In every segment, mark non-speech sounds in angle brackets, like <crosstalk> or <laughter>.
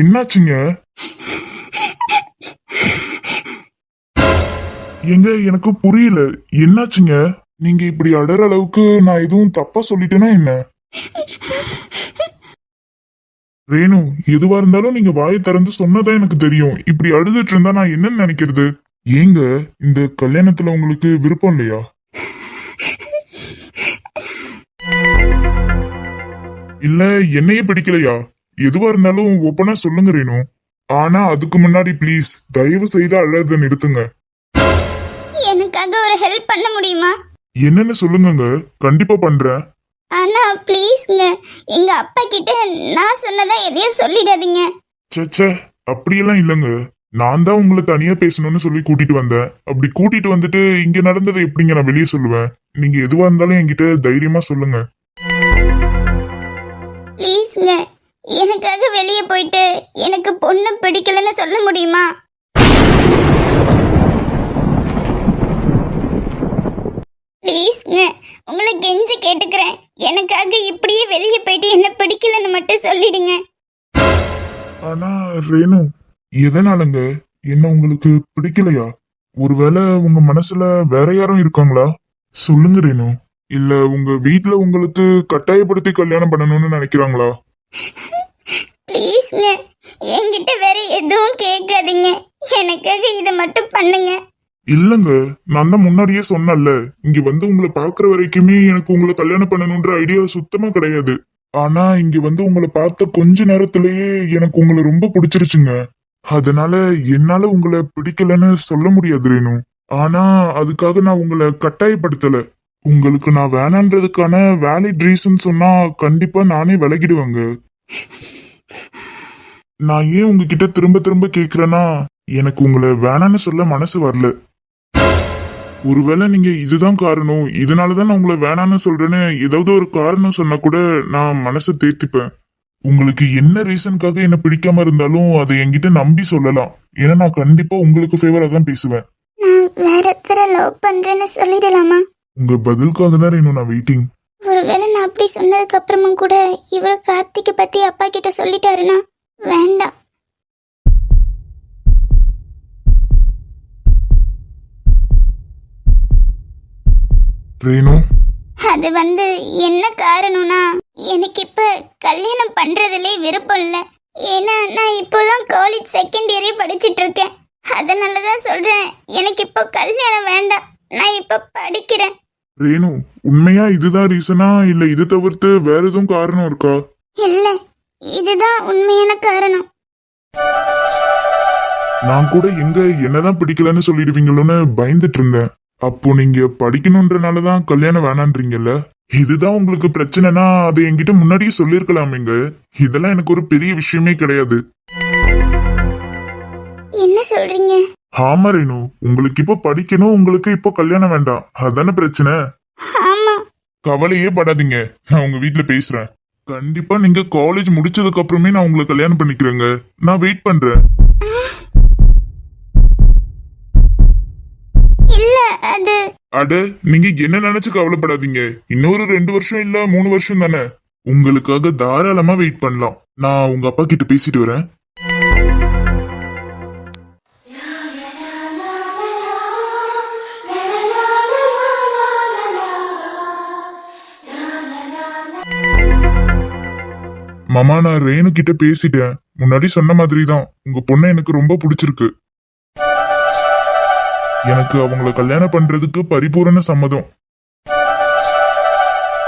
என்னாச்சுங்க? எங்க எனக்கு புரியல. என்னாச்சுங்க? நீங்க இப்படி அடற அளவுக்கு நான் எதுவும் தப்பா சொல்லிட்டேனா என்ன? ரேணு எதுவா இருந்தாலும் நீங்க வாயை திறந்து சொன்னதான் எனக்கு தெரியும். இப்படி அழுதுட்டு இருந்தா நான் என்னன்னு நினைக்கிறது? ஏங்க இந்த கல்யாணத்துல உங்களுக்கு விருப்பம் இல்லையா? இல்ல என்னையே பிடிக்கலையா? எதுவா இருந்தாலும் ஒப்பனா சொல்லுங்க ரேணு. ஆனா அதுக்கு முன்னாடி ப்ளீஸ் தயவு செய்து அழறத நிறுத்துங்க. எனக்காக ஒரு ஹெல்ப் பண்ண முடியுமா? என்னன்னு சொல்லுங்கங்க. கண்டிப்பா பண்றேன். ஆனா ப்ளீஸ்ங்க எங்க அப்பா கிட்ட நான் சொன்னதா எதையும் சொல்லிடாதீங்க. ச்சே அப்படியெல்லாம் இல்லைங்க. நான் தான் உங்களை தனியா பேசணும்னு சொல்லி கூட்டிட்டு வந்தேன். அப்படி கூட்டிட்டு வந்துட்டு இங்க நடந்ததை எப்படிங்க நான் வெளியே சொல்லுவேன்? நீங்க எதுவா இருந்தாலும் என்கிட்ட தைரியமா சொல்லுங்க. ப்ளீஸ்ங்க எனக்காக வெளியே போயிட்டு எனக்கு பொண்ணு பிடிக்கலன்னு சொல்ல முடியுமா? ப்ளீஸ்ங்க உங்களை கெஞ்சி கேட்டுக்கிறேன். எனக்காக இப்படியே வெளியே போயிட்டு என்ன பிடிக்கலன்னு மட்டும் சொல்லிடுங்க. ஆனா ரேணு எதனாலங்க என்ன உங்களுக்கு பிடிக்கலையா? ஒருவேளை உங்க மனசுல வேற யாரும் இருக்காங்களா? சொல்லுங்க ரேணு. இல்ல உங்க வீட்ல உங்களுக்கு கட்டாயப்படுத்தி கல்யாணம் பண்ணணும்னு நினைக்கிறாங்களா? ப்ளீஸ்ங்க. என்கிட்ட வேற எதுவும் கேட்காதீங்க. எனக்காக இதை மட்டும் பண்ணுங்க. இல்லங்க நான் தான் முன்னாடியே சொன்னேன்ல. இங்க வந்து உங்களை பாக்குற வரைக்குமே எனக்கு உங்களை கல்யாணம் பண்ணணும்ன்ற ஐடியா சுத்தமா கிடையாது. ஆனா இங்க வந்து உங்களை பார்த்த கொஞ்ச நேரத்திலேயே எனக்கு உங்களை ரொம்ப பிடிச்சிருச்சுங்க. அதனால என்னால உங்களை பிடிக்கலன்னு சொல்ல முடியாது ரேணு. ஆனா அதுக்காக நான் உங்களை கட்டாயப்படுத்தல. உங்களுக்கு நான் வேணான்றதுக்கான வேலிட் ரீசன் சொன்னா கண்டிப்பா நானே விலகிடுவேங்க. <laughs> நான் ஏன் உங்ககிட்ட திரும்ப திரும்ப கேக்குறேன்னா எனக்கு உங்களை வேணான்னு சொல்ல மனசு வரல. ஒருவேளை நீங்க இதுதான் காரணம் இதனாலதான் நான் உங்களை வேணான்னு சொல்றேன்னு ஏதாவது ஒரு காரணம் சொன்னா கூட நான் மனசை தேத்திப்பேன். உங்களுக்கு என்ன ரீசனுக்காக என்ன பிடிக்காம இருந்தாலும் அதை என்கிட்ட நம்பி சொல்லலாம். ஏன்னா நான் கண்டிப்பா உங்களுக்கு ஃபேவரா தான் பேசுவேன். நான் வேற ஒருத்தரை லவ் பண்றேன்னு சொல்லிடலாமா? உங்க பதிலுக்காக தான் இன்னும் நான் வெயிட்டிங் ஒருவேளை நான் அப்படி சொன்னதுக்கு அப்புறமும் கூட இவர் கார்த்திகை பத்தி அப்பா கிட்ட சொல்லிட்டாருன்னா? வேண்டாம். ரேணு? அது வந்து என்ன காரணம்னா எனக்கு இப்ப கல்யாணம் பண்றதுலே விருப்பம் இல்ல. ஏன்னா நான் இப்போதான் காலேஜ் செகண்ட் இயரே படிச்சிட்டு இருக்கேன் அதனாலதான் சொல்றேன் எனக்கு இப்போ கல்யாணம் வேண்டாம். நான் இப்ப படிக்கிறேன். ரேணு உண்மையா இதுதான் ரீசனா இல்ல இது தவிர்த்து வேற எதுவும் காரணம் இருக்கா? இல்ல இதுதான் உண்மையான காரணம். நான் கூட எங்க என்னதான் பிடிக்கலன்னு சொல்லிடுவீங்களோன்னு பயந்துட்டு இருந்தேன் அப்போ நீங்க படிக்கணும்ன்றனாலதான் கல்யாணம் வேணான்றீங்கல்ல? இதுதான் உங்களுக்கு பிரச்சனைனா அதை என்கிட்ட முன்னாடியே சொல்லியிருக்கலாமேங்க. இதெல்லாம் எனக்கு ஒரு பெரிய விஷயமே கிடையாது. என்ன சொல்றீங்க? ஆமா ரேணு உங்களுக்கு இப்போ படிக்கணும் உங்களுக்கு இப்போ கல்யாணம் வேண்டாம். அதானே பிரச்சனை? ஆமா. கவலையே படாதீங்க. நான் உங்க வீட்ல பேசுறேன். கண்டிப்பா நீங்க காலேஜ் முடிச்சதுக்கு அப்புறமே நான் உங்களை கல்யாணம் பண்ணிக்கிறேங்க. நான் வெயிட் பண்றேன். இல்ல அது அட நீங்க என்ன நினைச்சு கவலைப்படாதீங்க. இன்னொரு ரெண்டு வருஷம் இல்ல மூணு வருஷம் தானே. உங்களுக்காக தாராளமா வெயிட் பண்ணலாம். நான் உங்க அப்பா கிட்ட பேசிட்டு வரேன். மாமா நான் ரேணு கிட்ட பேசிட்டேன். முன்னாடி சொன்ன மாதிரி தான் உங்க பொண்ணு எனக்கு ரொம்ப பிடிச்சிருக்கு. எனக்கு அவங்கள கல்யாணம் பண்றதுக்கு பரிபூரண சம்மதம்.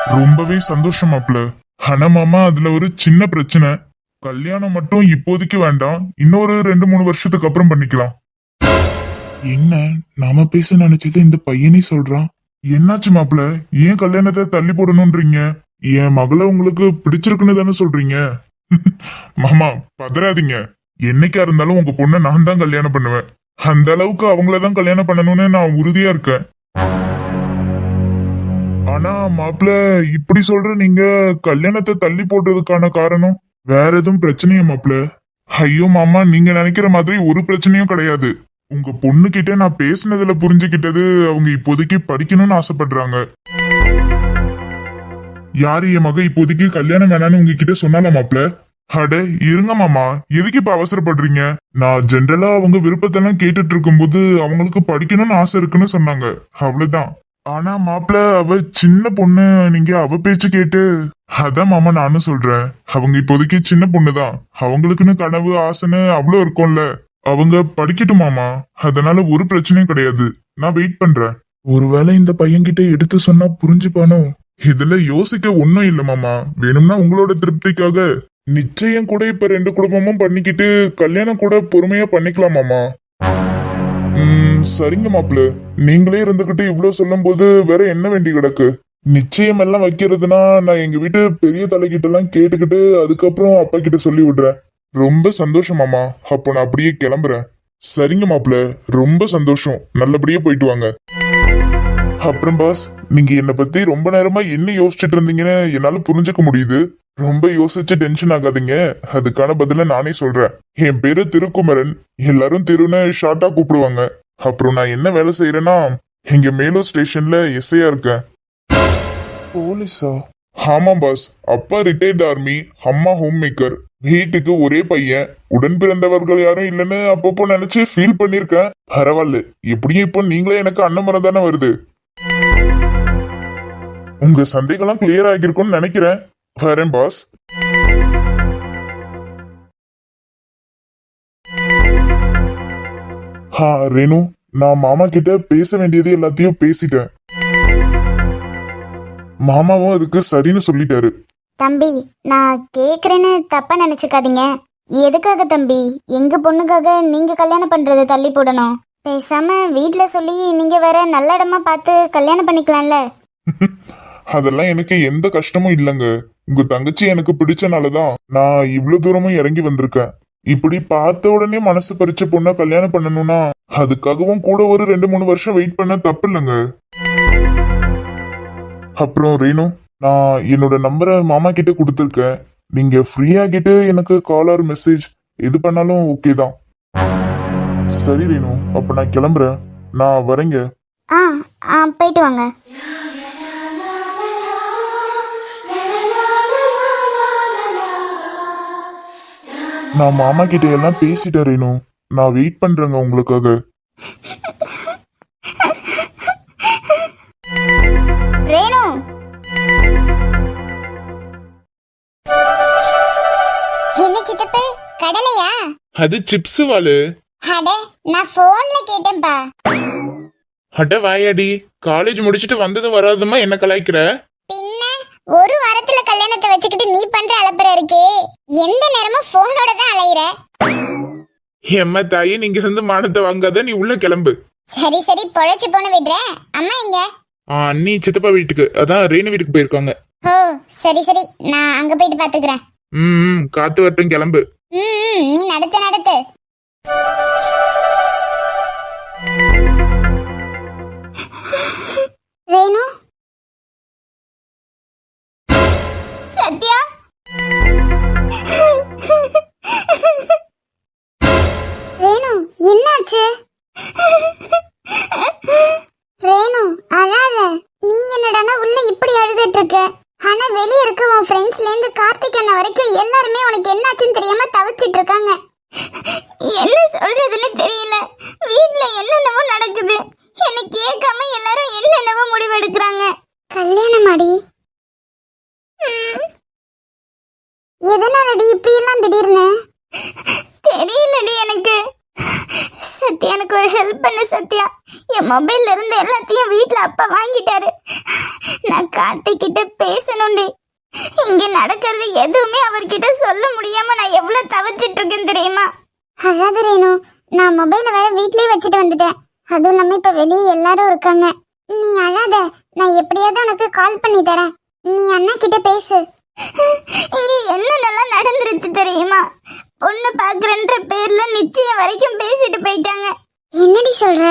ரொம்பவே சந்தோஷமாப்ல ஆனா மாமா அதுல ஒரு சின்ன பிரச்சனை. கல்யாணம் மட்டும் இப்போதைக்கு வேண்டாம். இன்னொரு ரெண்டு மூணு வருஷத்துக்கு அப்புறம் பண்ணிக்கலாம். என்ன? நாம பேச நினைச்சது இந்த பையனே சொல்றான்? என்னாச்சு மாப்ள? ஏன் கல்யாணத்தை தள்ளி போடணும்ன்றீங்க என் மகளை உங்களுக்கு பிடிச்சிருக்குன்னு தானே சொல்றீங்க? <laughs> மாமா பதறாதீங்க. என்னைக்கா இருந்தாலும் உங்க பொண்ணை நான் தான் கல்யாணம் பண்ணுவேன். அந்த அளவுக்கு அவங்களதான் கல்யாணம் பண்ணணும்னு நான் உறுதியா இருக்கேன். ஆனா மாப்பிள்ள இப்படி சொல்ற நீங்க கல்யாணத்தை தள்ளி போடுறதுக்கான காரணம் வேற எதுவும் பிரச்சனையா மாப்பிள்ள ஐயோ மாமா நீங்க நினைக்கிற மாதிரி ஒரு பிரச்சனையும் கிடையாது. உங்க பொண்ணு கிட்ட நான் பேசினதுல புரிஞ்சுக்கிட்டது அவங்க இப்போதைக்கு படிக்கணும்னு ஆசைப்படுறாங்க. யாரு என் மக இப்போதைக்கு கல்யாணம் வேணான்னு உங்ககிட்ட சொன்னால மாப்பிள்ள அட இருங்க மாமா. எதுக்கு இப்ப அவசரப்படுறீங்க? நான் ஜென்ரலா அவங்க விருப்பத்தெல்லாம் கேட்டுட்டு இருக்கும்போது அவங்களுக்கு படிக்கணும்னு ஆசை இருக்குன்னு சொன்னாங்க. அவ்வளவுதான். ஆனா மாப்பிள அவ சின்ன பொண்ணு. நீங்க அவ பேச்சு கேட்டு அதான் மாமா நானும் சொல்றேன். அவங்க இப்போதைக்கு சின்ன பொண்ணுதான். அவங்களுக்குன்னு கனவு ஆசைன்னு அவ்வளவு இருக்கும்ல. அவங்க படிக்கட்டும் மாமா. அதனால ஒரு பிரச்சனையும் கிடையாது. நான் வெயிட் பண்றேன். ஒருவேளை இந்த பையன்கிட்ட எடுத்து சொன்னா புரிஞ்சுப்பானோ? இதுல யோசிக்க ஒன்றும் இல்ல மாமா. வேணும்னா உங்களோட திருப்திக்காக. நிச்சயம் கூட இப்ப ரெண்டு குடும்பமும் பண்ணிக்கிட்டு கல்யாணம் கூட பொறுமையா பண்ணிக்கலாம் மாமா. ம், சரிங்க மாப்பிள்ள. நீங்களே இருந்துகிட்டு இவ்வளவு சொல்லும் போது வேற என்ன வேண்டி கிடக்கு? நிச்சயம் எல்லாம் வைக்கிறதுனா நான் எங்க வீட்டு பெரிய தலைகிட்ட எல்லாம் கேட்டுக்கிட்டு அதுக்கப்புறம் அப்பா கிட்ட சொல்லி விடுறேன். ரொம்ப சந்தோஷமாமா அப்போ நான் அப்படியே கிளம்புறேன். சரிங்க மாப்பிள்ள. ரொம்ப சந்தோஷம். நல்லபடியா போயிட்டு வாங்க. அப்புறம் பாஸ் நீங்க என்னை பத்தி ரொம்ப நேரமா என்ன யோசிச்சுட்டு இருந்தீங்கன்னு என்னால புரிஞ்சுக்க முடியுது. ரொம்ப யோசிச்சு டென்ஷன் ஆகாதீங்க. அதுக்கான பதில நானே சொல்றேன். என் பேரு திருக்குமரன். எல்லாரும் திருன்னு ஷார்ட்டா கூப்பிடுவாங்க. அப்புறம் நான் என்ன வேலை செய்யறேன்னா இங்க மேலூர் ஸ்டேஷன்ல எஸ்ஐயா இருக்கேன். போலீஸா? ஆமா பாஸ் அப்பா ரிட்டையர்ட் ஆர்மி அம்மா ஹோம் மேக்கர் வீட்டுக்கு ஒரே பையன். உடன் பிறந்தவர்கள் யாரும் இல்லைன்னு அப்பப்போ நினைச்சு ஃபீல் பண்ணிருக்கேன் பரவாயில்ல எப்படியும் இப்போ நீங்களே எனக்கு அண்ணன் மரம் தானே வருது. உங்க சந்தேகம்லாம் கிளியர் ஆகியிருக்கும்னு நினைக்கிறேன். வரேன் பாஸ் ஹா ரேணு நான் மாமா கிட்ட பேச வேண்டியது எல்லாத்தையும் பேசிட்டேன். மாமாவும் அதுக்கு சரின்னு சொல்லிட்டாரு. தம்பி நான் கேக்குறேன்னு தப்பா நினைச்சுக்காதீங்க. எதுக்காக தம்பி? எங்க பொண்ணுக்காக நீங்க கல்யாணம் பண்றதை தள்ளி போடணும். பேசாம வீட்ல சொல்லி நீங்க வேற நல்ல இடமா பார்த்து கல்யாணம் பண்ணிக்கலாம்ல? <laughs> அதெல்லாம் எனக்கு எந்த கஷ்டமும் இல்லைங்க. உங்க தங்கச்சி எனக்கு பிடிச்சனாலதான் நான் இவ்வளவு தூரமும் இறங்கி வந்திருக்கேன். இப்படி பார்த்த உடனே மனசு பறிச்ச பொண்ணா கல்யாணம் பண்ணணும்னா அதுக்காகவும் கூட ஒரு ரெண்டு மூணு வருஷம் வெயிட் பண்ண தப்பு இல்லைங்க. அப்புறம் ரேணு நான் என்னோட நம்பரை மாமா கிட்ட கொடுத்துருக்கேன். நீங்க ஃப்ரீயாகிட்டு எனக்கு கால் ஆர் மெசேஜ் எது பண்ணாலும் ஓகே தான். சரி ரேணு அப்ப நான் கிளம்புறேன். நான் வரேங்க. ஆ ஆ போயிட்டு வாங்க. நான் மாமா கிட்ட எல்லாம் பேசிட்டேன் ரேணு நான் வெயிட் பண்றேங்க உங்களுக்காக. ரேணு என்ன சித்தப்பு? கடலையா? அது சிப்ஸ் வாளு அட நான் போன்ல கேட்டேன்பா. அட வாயாடி காலேஜ் முடிச்சிட்டு வந்ததும் வராதுமா என்ன கலாய்க்கிற? பின்ன ஒரு வாரத்துல கல்யாணத்தை வச்சுக்கிட்டு நீ பண்ற அலப்பற இருக்கே. எந்த நேரமும் போனோட தான் அலையிற. எம்மா தாயி நீங்க இருந்து மானத்தை வாங்காத நீ உள்ள கிளம்பு. சரி சரி பொழைச்சு போன விடுறேன் அம்மா எங்க? ஆ அண்ணி சித்தப்பா வீட்டுக்கு. அதான் ரேணு வீட்டுக்கு போயிருக்காங்க. ஓ சரி சரி நான் அங்க போயிட்டு பாத்துக்கிறேன். ம் ம், காத்து வரட்டும் கிளம்பு. ம் ம், நீ நடத்து நடத்து. ரேணு? சத்யா? ரேணு என்னாச்சு? ரேணு அழாத. நீ என்னடானா உள்ள இப்படி அழுதுட்டு இருக்க ஆனா வெளிய இருக்க உன் ஃப்ரெண்ட்ஸ்ல இருந்து கார்த்திக் அண்ணா வரைக்கும் எல்லாருமே உனக்கு என்னாச்சுன்னு தெரியாம தவிச்சிட்டு இருக்காங்க என்ன சொல்றதுன்னு தெரியல. வீட்ல என்னென்னவோ நடக்குது. என்ன கேட்காம எல்லாரும் என்னென்னவோ முடிவெடுக்கிறாங்க. கல்யாணம் அடி எதனாலடி இப்படி எல்லாம் திடீர்னு? தெரியலடி எனக்கு. சத்யா எனக்கு ஒரு ஹெல்ப் பண்ணு சத்யா. என் மொபைல்ல இருந்து எல்லாத்தையும் வீட்ல அப்பா வாங்கிட்டாரு. நான் கார்த்திக் கிட்ட பேசணும்டி. இங்க நடக்கிறது எதுவுமே அவர்கிட்ட சொல்ல முடியாம நான் எவ்வளவு தவிச்சிட்டு இருக்கேன் தெரியுமா? அழாத ரேணு நான் மொபைல வேற வீட்லயே வச்சுட்டு வந்துட்டேன். அதுவும் இல்லாம இப்ப வெளியே எல்லாரும் இருக்காங்க. நீ அழாத நான் எப்படியாவது உனக்கு கால் பண்ணி தரேன். நீ அண்ணா கிட்ட பேசு. இங்க என்னென்னலாம் நடந்துருச்சு தெரியுமா? பொண்ணு பாக்குறன்ற பேர்ல நிச்சயம் வரைக்கும் பேசிட்டு போயிட்டாங்க. என்னடி சொல்ற?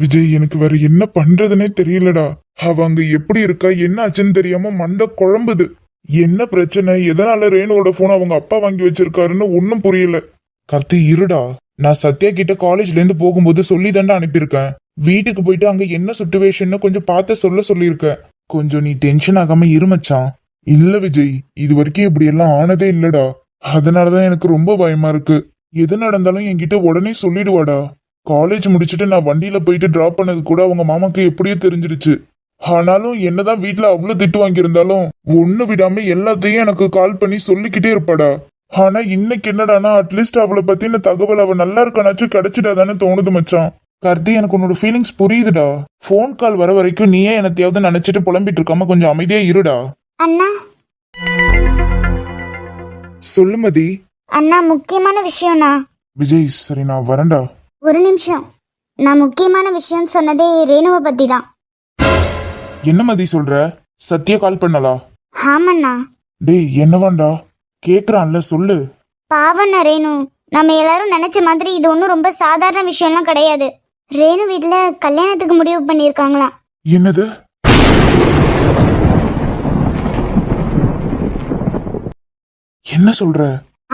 விஜய் எனக்கு வேற என்ன பண்றதுனே தெரியலடா. அவ அங்க எப்படி இருக்கா என்ன ஆச்சுன்னு தெரியாம மண்டை குழம்புது. என்ன பிரச்சனை எதனால ரேணுவோட போன் அவங்க அப்பா வாங்கி வச்சிருக்காருன்னு ஒன்னும் புரியல. கத்தி இருடா. நான் சத்யா கிட்ட காலேஜ்ல இருந்து போகும்போது சொல்லி தாண்டா அனுப்பியிருக்கேன். வீட்டுக்கு போயிட்டு அங்க என்ன சுச்சுவேஷன் கொஞ்சம் பார்த்து சொல்ல சொல்லியிருக்கேன். கொஞ்சம் நீ டென்ஷன் ஆகாம இருமச்சான் இல்ல விஜய் இது வரைக்கும் இப்படி எல்லாம் ஆனதே இல்லடா. அதனாலதான் எனக்கு ரொம்ப பயமா இருக்கு. எது நடந்தாலும் என்கிட்ட உடனே சொல்லிடுவாடா. காலேஜ் முடிச்சுட்டு நான் வண்டியில போயிட்டு டிராப் பண்ணது கூட அவங்க மாமாக்கு எப்படியோ தெரிஞ்சிடுச்சு. ஆனாலும் என்னதான் வீட்ல அவ்வளவு திட்டு வாங்கியிருந்தாலும் ஒண்ணு விடாம எல்லாத்தையும் எனக்கு கால் பண்ணி சொல்லிக்கிட்டே இருப்பாடா. ஆனா இன்னைக்கு என்னடானா அட்லீஸ்ட் அவளை பத்தின தகவல் அவ நல்லா இருக்கனாச்சும் கிடைச்சிடாதான்னு தோணுது மச்சான். கார்த்தி எனக்கு உன்னோட ஃபீலிங்ஸ் புரியுதுடா. ஃபோன் கால் வர வரைக்கும் நீயே என்னத்தையாவது நினைச்சிட்டு புலம்பிட்டு இருக்காம கொஞ்சம் அமைதியா இருடா. அண்ணா. சொல்லுமதி அண்ணா முக்கியமான விஷயம்ண்ணா. விஜய் சரி நான் வரேன்டா. ஒரு நிமிஷம். நான் முக்கியமான விஷயம் சொன்னதே ரேணுவை பத்தி தான் என்ன மதி சொல்ற? சத்யா கால் பண்ணலா? ஆமாண்ணா. டேய் என்னவாண்டா? கேக்குறான்ல சொல்லு. பாவண்ணா ரேணு நம்ம எல்லாரும் நினைச்ச மாதிரி இது ஒன்றும் ரொம்ப சாதாரண விஷயம்லாம் கிடையாது. ரேணு வீட்டில் கல்யாணத்துக்கு முடிவு பண்ணியிருக்காங்களாம் என்னது? என்ன சொல்ற?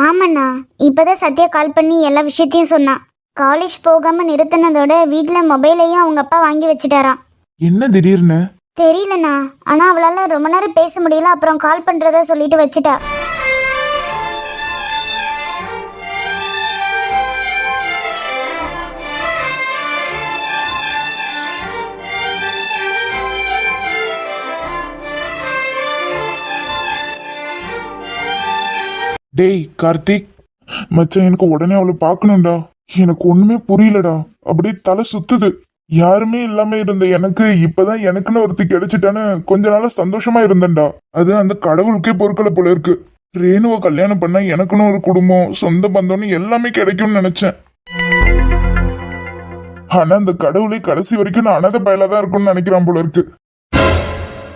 ஆமாண்ணா. இப்பதான் சத்யா கால் பண்ணி எல்லா விஷயத்தையும் சொன்னான். காலேஜ் போகாம நிறுத்தினதோட வீட்டில் மொபைலையும் அவங்க அப்பா வாங்கி வச்சுட்டாராம். என்ன திடீர்னு? தெரியலண்ணா. ஆனா அவளால ரொம்ப நேரம் பேச முடியல அப்புறம் கால் பண்றதா சொல்லிட்டு வச்சுட்டா. டேய் கார்த்திக். மச்சான் எனக்கு உடனே அவளை பார்க்கணும்டா. எனக்கு ஒண்ணுமே புரியலடா. அப்படியே தலை சுத்துது. யாருமே இல்லாம இருந்த எனக்கு இப்பதான் எனக்குன்னு ஒருத்தி கிடைச்சிட்டான்னு கொஞ்ச நாளா சந்தோஷமா இருந்தேன்டா. அது அந்த கடவுளுக்கே பொருட்களை போல இருக்கு. ரேணுவை கல்யாணம் பண்ண எனக்குன்னு ஒரு குடும்பம் சொந்த பந்தம்னு எல்லாமே கிடைக்கும்னு நினைச்சேன். ஆனா அந்த கடவுளை கடைசி வரைக்கும் நான் அனாதை பயலா தான் இருக்கும்னு நினைக்கிறான் போல இருக்கு.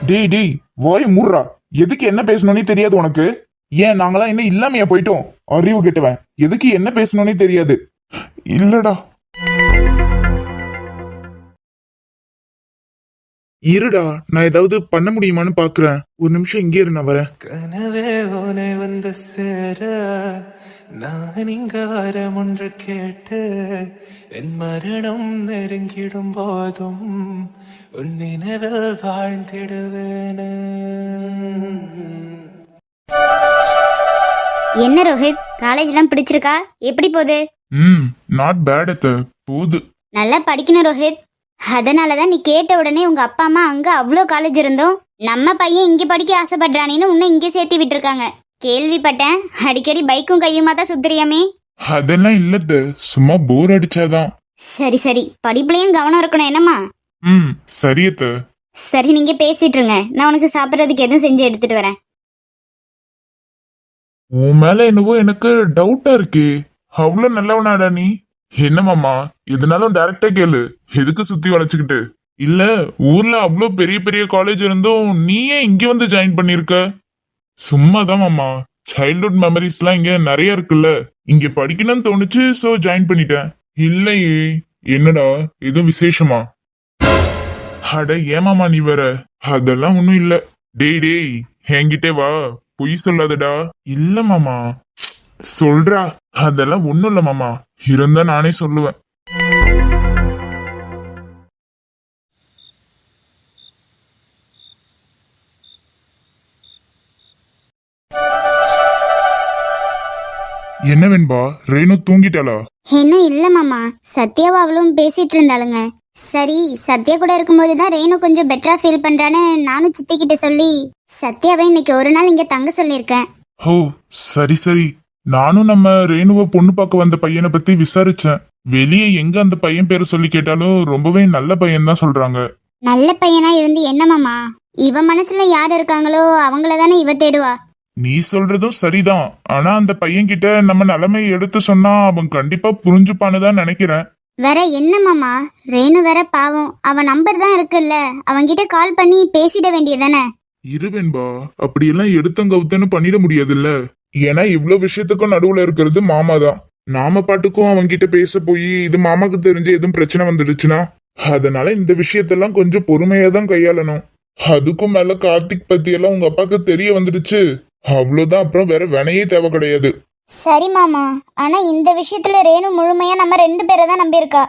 டேய் டேய் வாய் மூடுறா. எதுக்கு என்ன பேசணும்னே தெரியாது உனக்கு. ஏன் நாங்களாம் என்ன இல்லாமையா போயிட்டோம்? அறிவு கெட்டவன். எதுக்கு என்ன பேசணும்னே தெரியாது. இல்லடா. இருடா நான் ஏதாவது பண்ண முடியுமான்னு பாக்குறேன். ஒரு நிமிஷம் இங்கே இரு நான் வரேன். கனவே உனை வந்து சேர நான் இங்க வரம் ஒன்று கேட்டு என் மரணம் நெருங்கிடும் போதும் உன் நினைவில் வாழ்ந்திடுவேனே. என்ன ரோஹித் காலேஜ்லாம் பிடிச்சிருக்கா? எப்படி போகுது? ம் நாட் பேட் அத்த. போது. நல்லா படிக்கணும் ரோஹித். அதனால தான் நீ கேட்ட உடனே உங்க அப்பா அம்மா அங்க அவ்வளோ காலேஜ் இருந்தோம். நம்ம பையன் இங்க படிக்க ஆசைப்படுறானேன்னு உன்னை இங்கே சேர்த்து விட்டுருக்காங்க. கேள்விப்பட்டேன். அடிக்கடி பைக்கும் கையுமா தான் சுத்துறியாமே. அதெல்லாம் இல்லத்த சும்மா போர் அடிச்சாதான். சரி சரி. படிப்புலயும் கவனம் இருக்கணும் என்னம்மா? ம் சரியத்த சரி நீங்க பேசிட்டு இருங்க. நான் உனக்கு சாப்பிட்றதுக்கு எதுவும் செஞ்சு எடுத்துட்டு வரேன். உன் மேல என்னவோ எனக்கு டவுட்டா இருக்கு. அவ்வளவு நல்லவனாடா நீ? என்ன மாமா எதுனாலும் டைரக்டா கேளு. எதுக்கு சுத்தி வளைச்சுக்கிட்டு? இல்ல ஊர்ல அவ்வளோ பெரிய பெரிய காலேஜ் இருந்தும் நீ ஏன் இங்க வந்து ஜாயின் பண்ணிருக்க? சும்மாதான் மாமா. சைல்ட்ஹுட் மெமரிஸ்லாம் இங்க நிறைய இருக்குல்ல. இங்க படிக்கணும்னு தோணுச்சு சோ ஜாயின் பண்ணிட்டேன். இல்லையே என்னடா எதுவும் விசேஷமா? அட ஏமாமா நீ வேற? அதெல்லாம் ஒன்றும் இல்ல. டேய் டேய் என்கிட்டே வா. பொய் சொல்லாதடா. இல்ல மாமா. சொல்றா? அதெல்லாம் ஒண்ணும் இல்ல மாமா. இருந்தா நானே சொல்லுவேன். என்ன வெண்பா? ரேணு தூங்கிட்டாளா? இன்னும் இல்ல மாமா. சத்யாவும் அவளும் பேசிட்டு இருந்தாளுங்க. சரி சத்யா கூட இருக்கும்போது தான் ரேணு கொஞ்சம் பெட்டரா ஃபீல் பண்றான்னு நானும் சித்தி கிட்ட சொல்லி சத்யாவை இன்னைக்கு ஒரு நாள் இங்க தங்க சொல்லியிருக்கேன். ஓ சரி சரி. நானும் நம்ம ரேணுவ பொண்ணு பார்க்க வந்த பையனை பத்தி விசாரிச்சேன். வெளியே எங்க அந்த பையன் பேரை சொல்லி கேட்டாலும் ரொம்பவே நல்ல பையன் தான் சொல்றாங்க. நல்ல பையனா இருந்து என்ன மாமா? இவ மனசுல யார் இருக்காங்களோ அவங்கள தானே இவ தேடுவா. நீ சொல்றதும் சரிதான். ஆனா அந்த பையன் கிட்ட நம்ம நிலைமையை எடுத்து சொன்னா அவன் கண்டிப்பா புரிஞ்சுப்பான்னு தான் நினைக்கிறேன். வேற என்ன மாமா? ரேணு வேற பாவம். அவ நம்பர் தான் இருக்குல்ல. அவன்கிட்ட கால் பண்ணி பேசிட வேண்டியதானே இருவென்பா அப்படியெல்லாம் எடுத்தங்கவுத்தன்னு பண்ணிட முடியாதுல்ல. ஏன்னா இவ்வளவு விஷயத்துக்கும் நடுவுல இருக்கிறது மாமா தான் நாம பாட்டுக்கும் அவன்கிட்ட பேச போய் இது மாமாக்கு தெரிஞ்சு எதுவும் பிரச்சனை வந்துடுச்சுன்னா? அதனால இந்த விஷயத்தெல்லாம் கொஞ்சம் பொறுமையா தான் கையாளணும். அதுக்கும் மேல கார்த்திக் பத்தி எல்லாம் உங்க அப்பாக்கு தெரிய வந்துடுச்சு. அவ்வளவுதான் அப்புறம் வேற வினையே தேவை கிடையாது. சரி மாமா ஆனா இந்த விஷயத்துல ரேணு முழுமையா நம்ம ரெண்டு பேரை தான் நம்பியிருக்கா.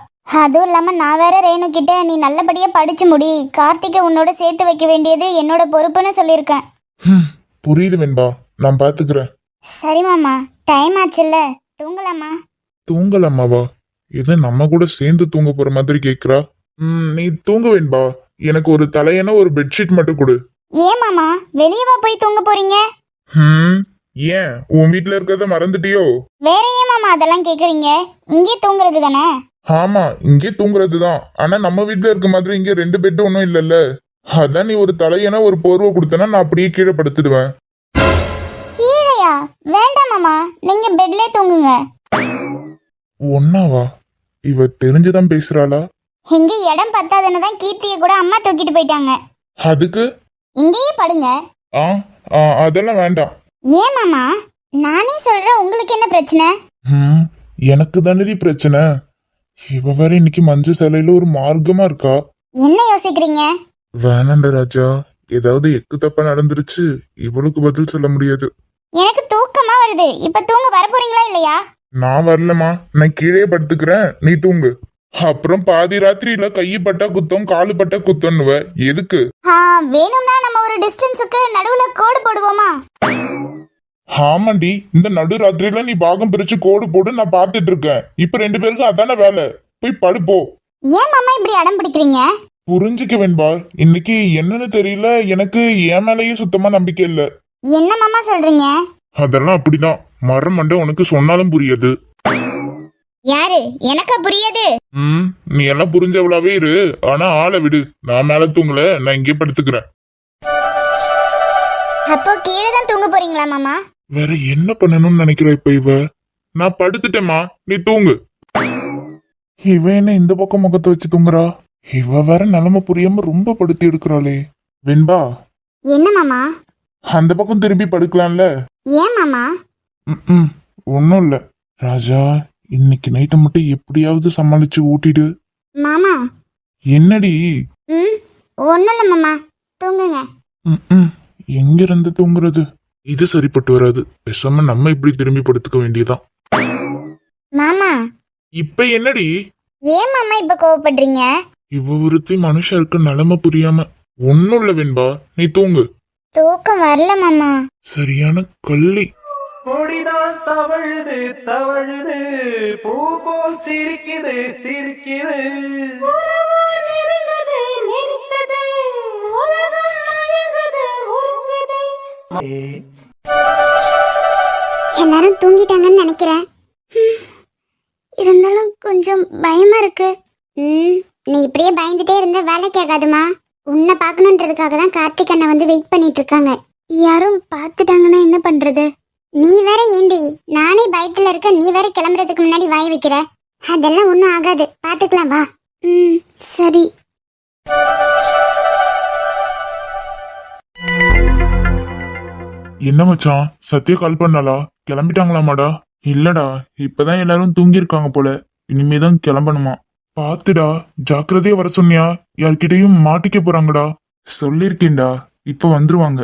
அதுவும் இல்லாம நான் வேற ரேணு கிட்ட நீ நல்லபடியா படிச்சு முடி. கார்த்திகை உன்னோட சேர்த்து வைக்க வேண்டியது என்னோட பொறுப்புன்னு சொல்லியிருக்கேன். புரியுது வெண்பா நான் பாத்துக்கிறேன். சரி மாமா டைம் ஆச்சுல்ல. தூங்கலாமா? தூங்கலாமாவா? இது நம்ம கூட சேர்ந்து தூங்க போற மாதிரி கேக்குறா? ம், நீ தூங்க வேண்பா எனக்கு ஒரு தலையண ஒரு பெட்ஷீட் மட்டும் கொடு. ஏன் மாமா? வெளியவா போய் தூங்க போறீங்க? ஹம், ஏன்? உன் வீட்ல இருக்கிறத மறந்துட்டியோ? வேற ஏன் மாமா அதெல்லாம் கேக்குறீங்க? இங்கே தூங்குறது தானே? ஆமா இங்கே தூங்குறது தான். ஆனா நம்ம வீட்ல இருக்க மாதிரி இங்க ரெண்டு பெட் ஒன்றும் இல்லைல்ல. அதான் நீ ஒரு தலையண ஒரு போர்வை கொடுத்தனா நான் அப்படியே கீழே படுத்துடுவேன். கீழையா வேண்டாம் மாமா நீங்க பெட்லயே தூங்குங்க. ஒன்னாவா? இவ தெரிஞ்சுதான் பேசுறாளா? இங்க இடம் பத்தாதுன்னு தான் கீர்த்தியை கூட அம்மா தூக்கிட்டு போயிட்டாங்க. அதுக்கு? இங்கேயே படுங்க. ஆ ஆ, அதெல்லாம் வேண்டாம். ஏன் மாமா? நானே சொல்றேன் உங்களுக்கு என்ன பிரச்சனை? ம் எனக்கு தானடி பிரச்சனை. இவ வேற இன்னைக்கு மஞ்சள் சிலையில ஒரு மார்க்கமா இருக்கா? என்ன யோசிக்கிறீங்க? வேணாண்ட ராஜா ஏதாவது எக்கு தப்பா நடந்துருச்சு இவளுக்கு பதில் சொல்ல முடியாது. எனக்கு தூக்கமா வருது. இப்ப தூங்க வர போறீங்களா இல்லையா? நான் வரலமா நான் கீழே படுத்துக்கிறேன். நீ தூங்கு. அப்புறம் பாதி ராத்திரியில கையை பட்டா குத்தம் காலு பட்டா குத்தம்னுவ. எதுக்கு? ஆ வேணும்னா நம்ம ஒரு டிஸ்டன்ஸுக்கு நடுவுல கோடு போடுவோமா? ஆமாண்டி இந்த நடு ராத்திரியில நீ பாகம் பிரிச்சு கோடு போடு நான் பார்த்துட்டு இருக்கேன் இப்ப ரெண்டு பேருக்கும் அதானே வேலை? போய் படுப்போ. ஏன் மாமா இப்படி அடம் பிடிக்கிறீங்க? புரிஞ்சுக்க வேண்பா இன்னைக்கு என்னன்னு தெரியல. எனக்கு என் மேலேயும் சுத்தமா நம்பிக்கை இல்ல. என்ன மாமா சொல்றீங்க? அதெல்லாம் அப்படிதான். மரம் மண்டை உனக்கு சொன்னாலும் புரியாது. யாரு? எனக்கா புரியாது? ம் நீ எல்லாம் புரிஞ்சவளாவே இரு. ஆனா ஆளை விடு. நான் மேல தூங்கல நான் இங்கே படுத்துக்கிறேன். அப்போ கீழே தான் தூங்க போறீங்களா மாமா? வேற என்ன பண்ணணும்னு நினைக்கிற இப்ப இவ? நான் படுத்துட்டேம்மா. நீ தூங்கு. இவ என்ன இந்த பக்கம் முகத்தை வச்சு தூங்குறா? இவ வேற நிலைமை புரியாம ரொம்ப படுத்தி எடுக்கிறாளே. வெண்பா. என்ன மாமா? அந்த பக்கம் திரும்பி படுக்கலாம்ல? ஏன் மாமா? ம் ஒன்னும் இல்ல. ராஜா இன்னைக்கு நைட்டை மட்டும் எப்படியாவது சமாளிச்சு ஊட்டிடு. மாமா. என்னடி? ம் இல்ல மாமா. தூங்குங்க. ம் எங்க இருந்து தூங்குறது? இது சரிப்பட்டு வராது. பேசாம நம்ம இப்படி திரும்பி படுத்துக்க வேண்டியதான் மாமா. இப்ப என்னடி? ஏன் மாமா இப்ப கோவப்படுறீங்க? இவ ஒருத்தி மனுஷன் இருக்க நிலைமை புரியாம. ஒன்னும் இல்ல வெண்பா. நீ தூங்கு. தூக்கம் வரல மாமா. சரியான கள்ளி. கொடிதான் தவழுது தவழுது. பூ போல் சிரிக்குது சிரிக்குது. எல்லாரும் தூங்கிட்டாங்கன்னு நினைக்கிறேன். ஹம், இருந்தாலும் கொஞ்சம் பயமா இருக்கு. ம் நீ இப்படியே பயந்துட்டே இருந்த வேலைக்கு ஆகாதுமா உன்னை பார்க்கணுன்றதுக்காக தான் கார்த்திக் அண்ணன் வந்து வெயிட் பண்ணிட்டு இருக்காங்க யாரும் பார்த்துட்டாங்கன்னா என்ன பண்றது? நீ வேற ஏண்டி? நானே பயத்துல இருக்க நீ வேற கிளம்புறதுக்கு முன்னாடி வாய வைக்கிற. அதெல்லாம் ஒன்றும் ஆகாது. பார்த்துக்கலாம் வா. ம் சரி. என்ன மச்சான்? சத்யா கால் பண்ணாளா? கிளம்பிட்டாங்களாமாடா? இல்லடா இப்பதான் எல்லாரும் தூங்கியிருக்காங்க போல. இனிமேதான் கிளம்பணுமா? பாத்துடா ஜாக்கிரதையா வர சொன்னியா? யார்கிட்டயும் மாட்டிக்க போறாங்கடா. சொல்லிருக்கேன்டா இப்ப வந்துருவாங்க.